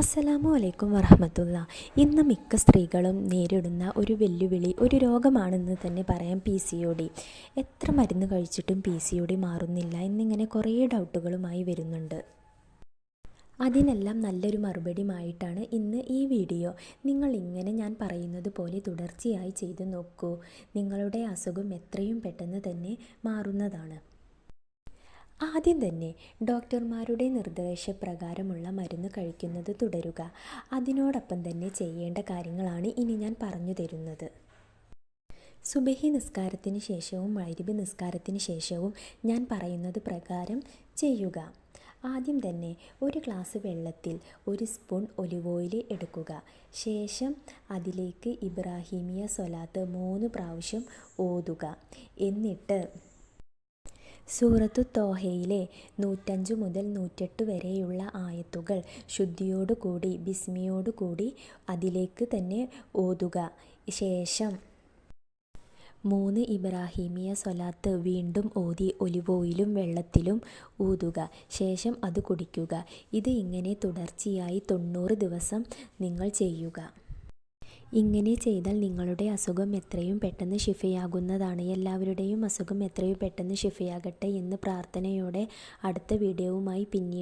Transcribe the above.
അസ്സലാമു അലൈക്കും വറഹമത്തുള്ള. ഇന്ന് മിക്ക സ്ത്രീകളും നേരിടുന്ന ഒരു വെല്ലുവിളി ഒരു രോഗമാണെന്ന് തന്നെ പറയാം പി സി ഒ ഡി എത്ര മരുന്ന് കഴിച്ചിട്ടും പി സി ഒ ഡി മാറുന്നില്ല എന്നിങ്ങനെ കുറേ ഡൗട്ടുകളുമായി വരുന്നുണ്ട്. അതിനെല്ലാം നല്ലൊരു മറുപടിയുമായിട്ടാണ് ഇന്ന് ഈ വീഡിയോ. നിങ്ങൾ ഇങ്ങനെ ഞാൻ പറയുന്നത് പോലെ തുടർച്ചയായി ചെയ്തു നോക്കൂ. നിങ്ങളുടെ അസുഖം എത്രയും പെട്ടെന്ന് തന്നെ മാറുന്നതാണ്. ആദ്യം തന്നെ ഡോക്ടർമാരുടെ നിർദ്ദേശപ്രകാരമുള്ള മരുന്ന് കഴിക്കുന്നത് തുടരുക. അതിനോടൊപ്പം തന്നെ ചെയ്യേണ്ട കാര്യങ്ങളാണ് ഇനി ഞാൻ പറഞ്ഞു തരുന്നത്. സുബഹി നിസ്കാരത്തിന് ശേഷവും മൈരിബ് നിസ്കാരത്തിന് ശേഷവും ഞാൻ പറയുന്നത് പ്രകാരം ചെയ്യുക. ആദ്യം തന്നെ ഒരു ഗ്ലാസ് വെള്ളത്തിൽ ഒരു സ്പൂൺ ഒലിവ് ഓയിൽ എടുക്കുക. ശേഷം അതിലേക്ക് ഇബ്രാഹിമിയ സൊലാത്ത് മൂന്ന് പ്രാവശ്യം ഓതുക. എന്നിട്ട് സൂറത്തു തോഹയിലെ നൂറ്റഞ്ച് മുതൽ നൂറ്റെട്ട് വരെയുള്ള ആയത്തുകൾ ശുദ്ധിയോടുകൂടി ബിസ്മിയോടുകൂടി അതിലേക്ക് തന്നെ ഓതുക. ശേഷം മൂന്ന് ഇബ്രാഹീമിയ സ്വലാത്ത് വീണ്ടും ഓതി ഒലിവോയിലും വെള്ളത്തിലും ഊതുക. ശേഷം അത് കുടിക്കുക. ഇത് ഇങ്ങനെ തുടർച്ചയായി തൊണ്ണൂറ് ദിവസം നിങ്ങൾ ചെയ്യുക. ഇങ്ങനെ ചെയ്താൽ നിങ്ങളുടെ അസുഖം എത്രയും പെട്ടെന്ന് ശിഫയാകുന്നതാണ്. എല്ലാവരുടെയും അസുഖം എത്രയും പെട്ടെന്ന് ശിഫയാകട്ടെ എന്ന് പ്രാർത്ഥനയോടെ അടുത്ത വീഡിയോവുമായി പിന്നീട്